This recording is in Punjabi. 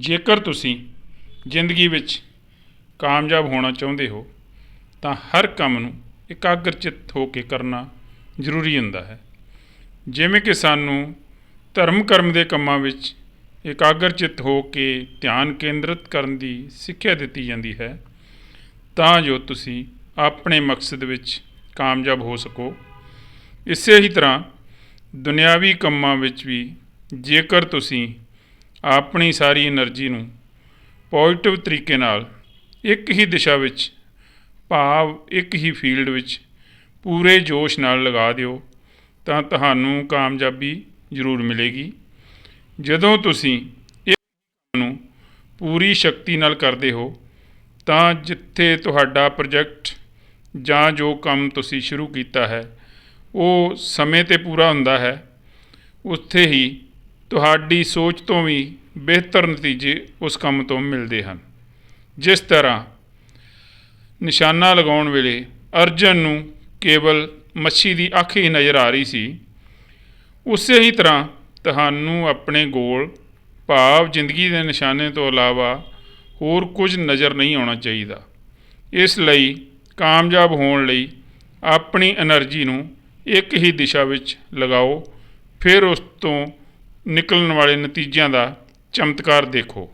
ਜੇਕਰ ਤੁਸੀਂ ਜ਼ਿੰਦਗੀ ਵਿੱਚ ਕਾਮਯਾਬ ਹੋਣਾ ਚਾਹੁੰਦੇ ਹੋ, ਤਾਂ ਹਰ ਕੰਮ ਨੂੰ ਇਕਾਗਰਚਿਤ ਹੋ ਕੇ ਕਰਨਾ ਜ਼ਰੂਰੀ ਹੁੰਦਾ ਹੈ। ਜਿਵੇਂ ਕਿ ਸਾਨੂੰ ਧਰਮ ਕਰਮ ਦੇ ਕੰਮਾਂ ਵਿੱਚ ਇਕਾਗਰਚਿਤ ਹੋ ਕੇ ਧਿਆਨ ਕੇਂਦਰਿਤ ਕਰਨ ਦੀ ਸਿੱਖਿਆ ਦਿੱਤੀ ਜਾਂਦੀ ਹੈ, ਤਾਂ ਜੋ ਤੁਸੀਂ ਆਪਣੇ ਮਕਸਦ ਵਿੱਚ ਕਾਮਯਾਬ ਹੋ ਸਕੋ। ਇਸੇ ਹੀ ਤਰ੍ਹਾਂ ਦੁਨਿਆਵੀ ਕੰਮਾਂ ਵਿੱਚ ਵੀ ਜੇਕਰ ਤੁਸੀਂ ਆਪਣੀ ਸਾਰੀ એનર્ਜੀ ਨੂੰ ਪੋਜ਼ਿਟਿਵ ਤਰੀਕੇ ਨਾਲ ਇੱਕ ਹੀ ਦਿਸ਼ਾ ਵਿੱਚ, ਭਾਵ ਇੱਕ ਹੀ ਫੀਲਡ ਵਿੱਚ ਪੂਰੇ ਜੋਸ਼ ਨਾਲ ਲਗਾ ਦਿਓ ਤਾਂ ਤੁਹਾਨੂੰ ਕਾਮਯਾਬੀ ਜ਼ਰੂਰ ਮਿਲੇਗੀ। ਜਦੋਂ ਤੁਸੀਂ ਇਹ ਨੂੰ ਪੂਰੀ ਸ਼ਕਤੀ ਨਾਲ ਕਰਦੇ ਹੋ, ਤਾਂ ਜਿੱਥੇ ਤੁਹਾਡਾ ਪ੍ਰੋਜੈਕਟ ਜਾਂ ਜੋ ਕੰਮ ਤੁਸੀਂ ਸ਼ੁਰੂ ਕੀਤਾ ਹੈ, ਉਹ ਸਮੇਂ ਤੇ ਪੂਰਾ ਹੁੰਦਾ ਹੈ, ਉੱਥੇ ਹੀ ਤੁਹਾਡੀ ਸੋਚ ਤੋਂ ਵੀ ਬਿਹਤਰ ਨਤੀਜੇ ਉਸ ਕੰਮ ਤੋਂ ਮਿਲਦੇ ਹਨ। ਜਿਸ ਤਰ੍ਹਾਂ ਨਿਸ਼ਾਨਾ ਲਗਾਉਣ ਵੇਲੇ ਅਰਜਨ ਨੂੰ ਕੇਵਲ ਮੱਛੀ ਦੀ ਅੱਖ ਹੀ ਨਜ਼ਰ ਆ ਰਹੀ ਸੀ, ਉਸੇ ਹੀ ਤਰ੍ਹਾਂ ਤੁਹਾਨੂੰ ਆਪਣੇ ਗੋਲ ਭਾਵ ਜ਼ਿੰਦਗੀ ਦੇ ਨਿਸ਼ਾਨੇ ਤੋਂ ਇਲਾਵਾ ਹੋਰ ਕੁਝ ਨਜ਼ਰ ਨਹੀਂ ਆਉਣਾ ਚਾਹੀਦਾ। ਇਸ ਲਈ ਕਾਮਯਾਬ ਹੋਣ ਲਈ ਆਪਣੀ એનર્ਜੀ ਨੂੰ ਇੱਕ ਹੀ ਦਿਸ਼ਾ ਵਿੱਚ ਲਗਾਓ, ਫਿਰ ਉਸ ਤੋਂ ਨਿਕਲਣ ਵਾਲੇ ਨਤੀਜਿਆਂ ਦਾ ਚਮਤਕਾਰ ਦੇਖੋ।